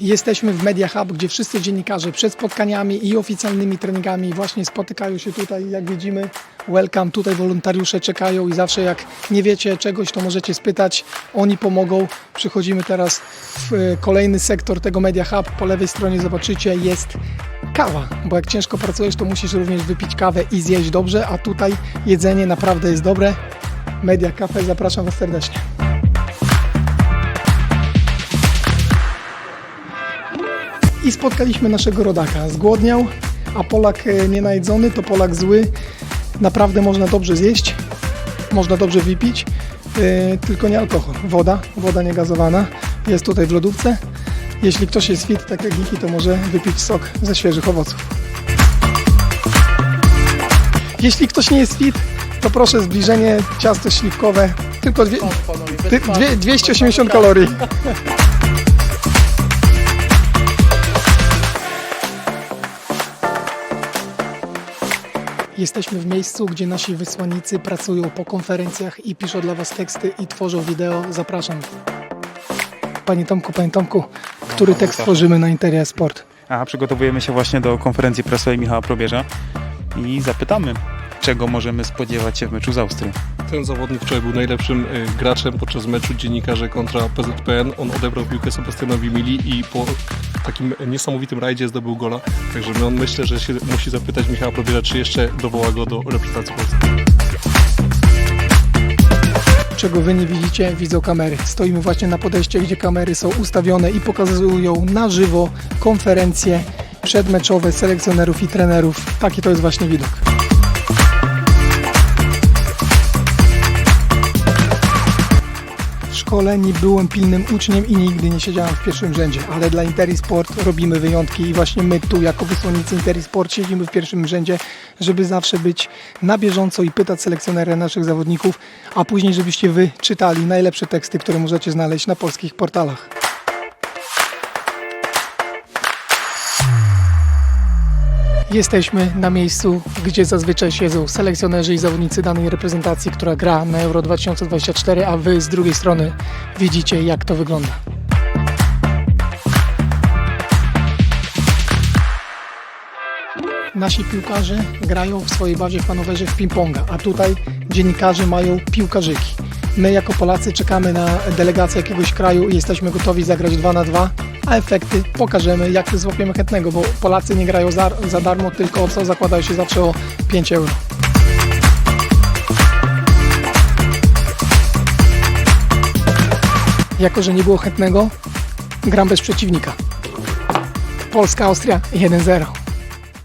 Jesteśmy w Media Hub, gdzie wszyscy dziennikarze przed spotkaniami i oficjalnymi treningami właśnie spotykają się tutaj, jak widzimy. Welcome, tutaj wolontariusze czekają i zawsze jak nie wiecie czegoś, to możecie spytać, oni pomogą. Przychodzimy teraz w e, kolejny sektor tego Media Hub. Po lewej stronie zobaczycie jest kawa, bo jak ciężko pracujesz, to musisz również wypić kawę i zjeść dobrze, a tutaj jedzenie naprawdę jest dobre. Media Cafe, zapraszam Was serdecznie. I spotkaliśmy naszego rodaka. Zgłodniał, a Polak e, nienajedzony to Polak zły. Naprawdę można dobrze zjeść, można dobrze wypić, e, tylko nie alkohol. Woda, woda niegazowana jest tutaj w lodówce. Jeśli ktoś jest fit, tak jak Giki, to może wypić sok ze świeżych owoców. Jeśli ktoś nie jest fit, to proszę zbliżenie ciasto śliwkowe. Tylko dwie, ty, dwie, 280 kalorii. Jesteśmy w miejscu, gdzie nasi wysłannicy pracują po konferencjach i piszą dla Was teksty i tworzą wideo. Zapraszam. Panie Tomku, Panie Tomku, który tekst tworzymy na Interia Sport? A przygotowujemy się właśnie do konferencji prasowej Michała Probierza i zapytamy, czego możemy spodziewać się w meczu z Austrią. Ten zawodnik wczoraj był najlepszym y, graczem podczas meczu dziennikarze kontra PZPN. On odebrał piłkę Sebastianowi Mili i po takim niesamowitym rajdzie zdobył gola. Także no, myślę, że się musi zapytać Michała Probierza, czy jeszcze dowoła go do reprezentacji Polski. Czego Wy nie widzicie, widzą kamery. Stoimy właśnie na podejście, gdzie kamery są ustawione i pokazują na żywo konferencje przedmeczowe selekcjonerów i trenerów. Taki to jest właśnie widok. Szkole nie byłem pilnym uczniem i nigdy nie siedziałem w pierwszym rzędzie, ale dla Interi Sport robimy wyjątki i właśnie my tu jako wysłannicy Interi Sport siedzimy w pierwszym rzędzie, żeby zawsze być na bieżąco i pytać selekcjonera naszych zawodników, a później żebyście wy czytali najlepsze teksty, które możecie znaleźć na polskich portalach. Jesteśmy na miejscu, gdzie zazwyczaj siedzą selekcjonerzy i zawodnicy danej reprezentacji, która gra na Euro 2024, a wy z drugiej strony widzicie, jak to wygląda. Nasi piłkarze grają w swojej bazie w Hanowerze w ping-ponga, a tutaj dziennikarze mają piłkarzyki. My jako Polacy czekamy na delegację jakiegoś kraju i jesteśmy gotowi zagrać 2 na 2, a efekty pokażemy, jak złapiemy chętnego, bo Polacy nie grają za, za darmo, tylko co zakładają się zawsze o 5 euro. Jako, że nie było chętnego, gram bez przeciwnika. Polska-Austria 1-0.